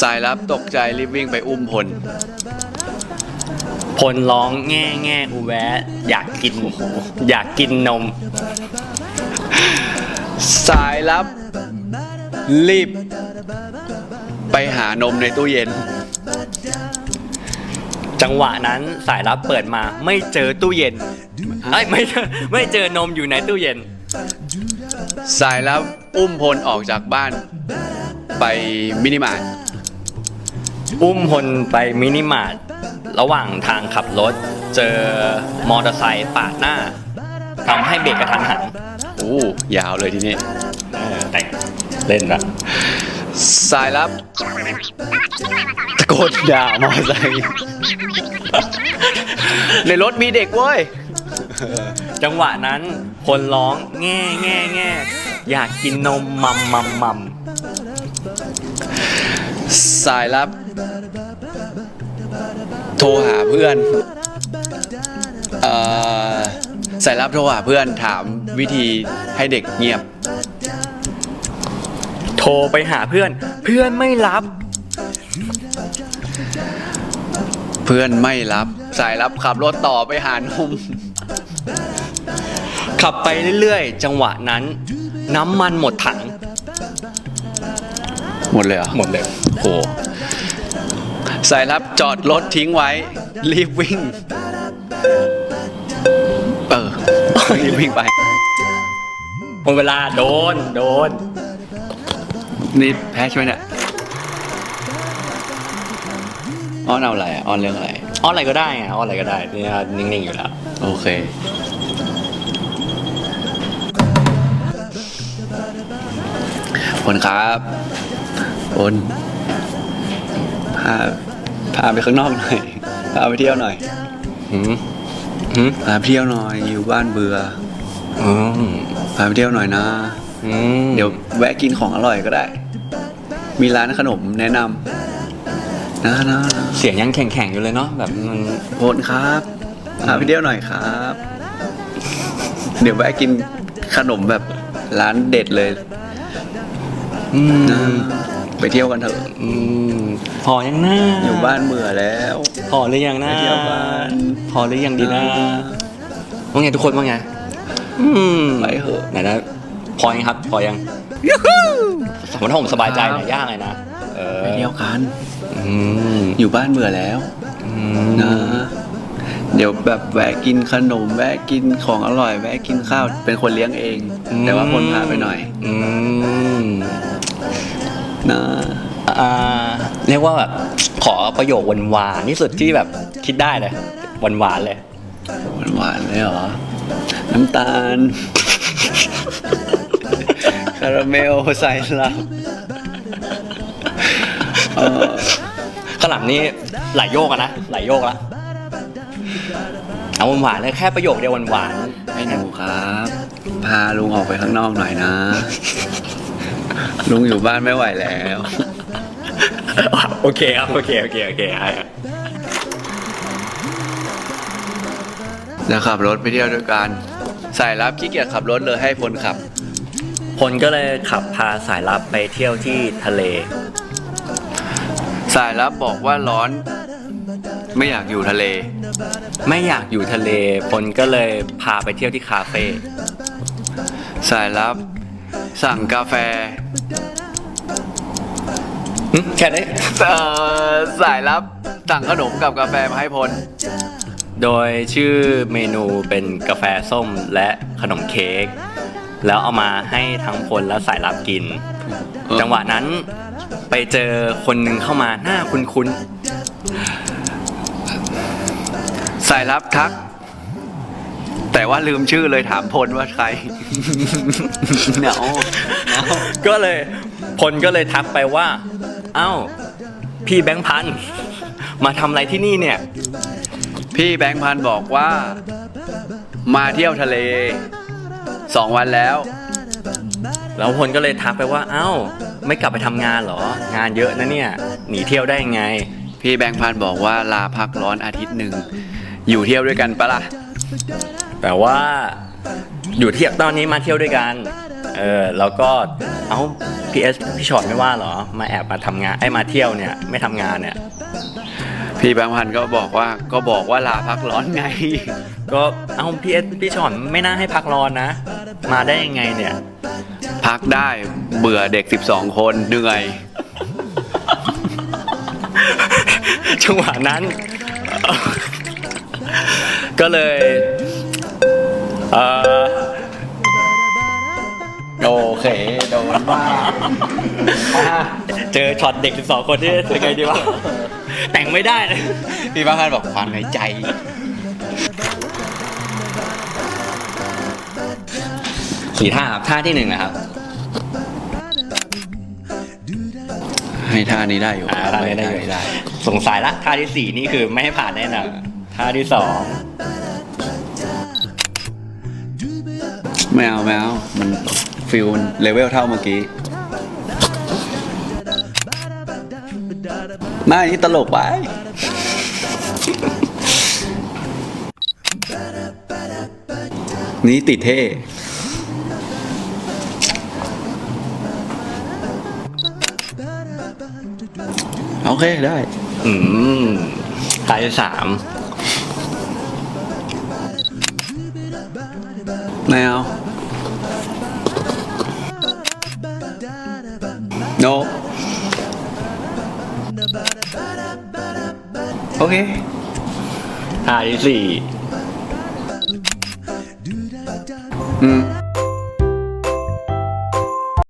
สายลับตกใจรีบวิ่งไปอุ้มพล พลร้องแง่แง่อูแวะ อยากกิน อยากกินนม สายลับ รีบ ไปหานมในตู้เย็น จังหวะนั้นสายลับเปิดมาไม่เจอตู้เย็นเอ้ยไม่ไม่เจอนมอยู่ในตู้เย็น สายลับอุ้มพลออกจากบ้าน ไปมินิมาร์ทอุ้มพลไปมินิมาร์ทระหว่างทางขับรถ เจอมอเตอร์ไซค์ปาดหน้าทำให้เบรกกระทันหันโอ้ยาวเลยทีนี้เออแต่งเล่นละสายลับตะโกนด่ามอไซค์ในรถมีเด็กเว้ย จังหวะนั้นพลร้องแง่แง่แง่อยากกินนมมัมมัมมัม สายลับ โทรหาเพื่อนเอ่อสายลับโทรหาเพื่อนถามวิธีให้เด็กเงียบ โทรไปหาเพื่อน เพื่อนไม่รับ เพื่อนไม่รับ สายลับขับรถต่อไปหานม ขับไปเรื่อยๆ จังหวะนั้น น้ำมันหมดถัง หมดเลยเหรอ หมดเลยโห สายลับจอดรถทิ้งไว้ รีบวิ่ง เออ รีบวิ่งไปหมดเวลาโดน โดน นี่แพ้ใช่ไหมเนี่ยอ้อนเอาอะไรอะอ้อนเรื่องอะไร อ้อนอะไรก็ได้ไงอ้อนอะไรก็ได้เนี่ยนิ่งๆอยู่แล้ว โอเค คนครับคน พาพาไปข้างนอกหน่อยพาไปเที่ยวหน่อยหืมหืมพาไปเที่ยวหน่อยอยู่บ้านเบื่ออืมพาไปเที่ยวหน่อยนะ อืมเดี๋ยวแวะกินของอร่อยก็ได้ มีร้านขนมแนะนำนะนะนะเสียงยังแข็งๆอยู่เลยเนาะแบบมันโอนครับพาไปเที่ยวหน่อยครับ เดี๋ยวแวะกินขนมแบบร้านเด็ดเลยอืนะม ไปเที่ยวกันเถอะอืมพอยังหน้าอยู่บ้านเบื่อแล้ว พอหรือยังนะไปเที่ยวบ้าน พอหรือยังดีนะว่าไงทุกคนว่าไงอืมไปเถอะไหนนะพอยังครับ พอยังสมมติถ้าผมสบายใจหน่อยยากเลยนะเออไปเที่ยวกัน อืมอยู่บ้านเบื่อแล้วอืนะมเดี๋ยวแบบแวะกินขนมแวะกินของอร่อยแวะกินข้าวเป็นคนเลี้ยงเอง แต่ว่าคนพาไปหน่อย อืม นะอ่าเรียกว่าแบบขอประโยคหวานๆที่สุดที่แบบคิดได้เลยหวานๆเลยหวานๆเลยเหรอ น้ำตาล คาราเมลใส่ลาบเออขางหลังนี้ไหลายโยกอะนะไหลายโยกละเอาหวานๆเลยแค่ประโยคเดียวหวานไอ้หนูครับ พาลุงออกไปข้างนอกหน่อยนะ ลุงอยู่บ้านไม่ไหวแล้วๆโอเคครับ โอเค โอเค โอเคให้ครับแล้วขับรถไปเที่ยวด้วยกัน สายรับขี้เกียจขับรถเลยให้พลขับ พลก็เลยขับพาสายลับไปเที่ยวที่ทะเล สายรับบอกว่าร้อน ไม่อยากอยู่ทะเล ไม่อยากอยู่ทะเล พลก็เลยพาไปเที่ยวที่คาเฟ่ สายรับ สั่งกาแฟหึแค่นี้ เอ่อสายรับสั่งขนมกับกาแฟมาให้พล โดยชื่อเมนูเป็นกาแฟส้มและขนมเค้กแล้วเอามาให้ทั้งพลและสายลับกิน เออ จังหวะนั้นไปเจอคนหนึ่งเข้ามาหน้าคุ้นสายรับทัก แต่ว่าลืมชื่อเลยถามพลว่าใคร เหนาเหงาๆก็เลยพลก็เลยทักไปว่า เอ้า พี่แบงค์พันธุ์มาทำอะไรที่นี่เนี่ย พี่แบงค์พันธุ์บอกว่า มาเที่ยวทะเลสองวันแล้ว แล้วพลก็เลยทักไปว่า เอ้า ไม่กลับไปทำงานเหรอ งานเยอะนะเนี่ย หนีเที่ยวได้ยังไง พี่แบงค์พันธุ์บอกว่าลาพักร้อนอาทิตย์หนึ่ง อยู่เที่ยวด้วยกันปะล่ะ แต่ว่าอยู่เที่ยวตอนนี้มาเที่ยวด้วยกัน เออแล้วก็เอ้าพีเอสพี่ชอตไม่ว่าเหรอ มาแอบมาทำงานไอ้มาเที่ยวเนี่ยไม่ทำงานเนี่ย พี่แบงค์พันธุ์ก็บอกว่าก็บอกว่าลาพักร้อนไง ก็เอ้าพีเอสพี่ชอตไม่น่าให้พักร้อนนะ มาได้ยังไงเนี่ย พักได้เบื่อเด็ก 12 คนเหนื่อย จังหวะนั้น ก็เลย เออโอเคโดนบ้าเจอช็อตเด็ก 12 คนที่เป็นไงดีวะ แต่งไม่ได้เลยพี่แบงค์พันธุ์บอกฟังในใจ สี่ท่าครับท่าที่หนึ่งนะครับ ให้ท่านี้ได้อยู่อ่าท่านี้ได้อยู่ได้สงสัยละท่าที่สี่นี่คือไม่ให้ผ่านแน่นอนท่าที่สอง ไม่เอาไม่เอามันฟิลเลเวลเท่าเมื่อกี้ไม่นี่ตลกไป นี่ติดเท่โอเคได้ อืมท่าที่สามไม่เอา no โอเคท่าที่สี่อืม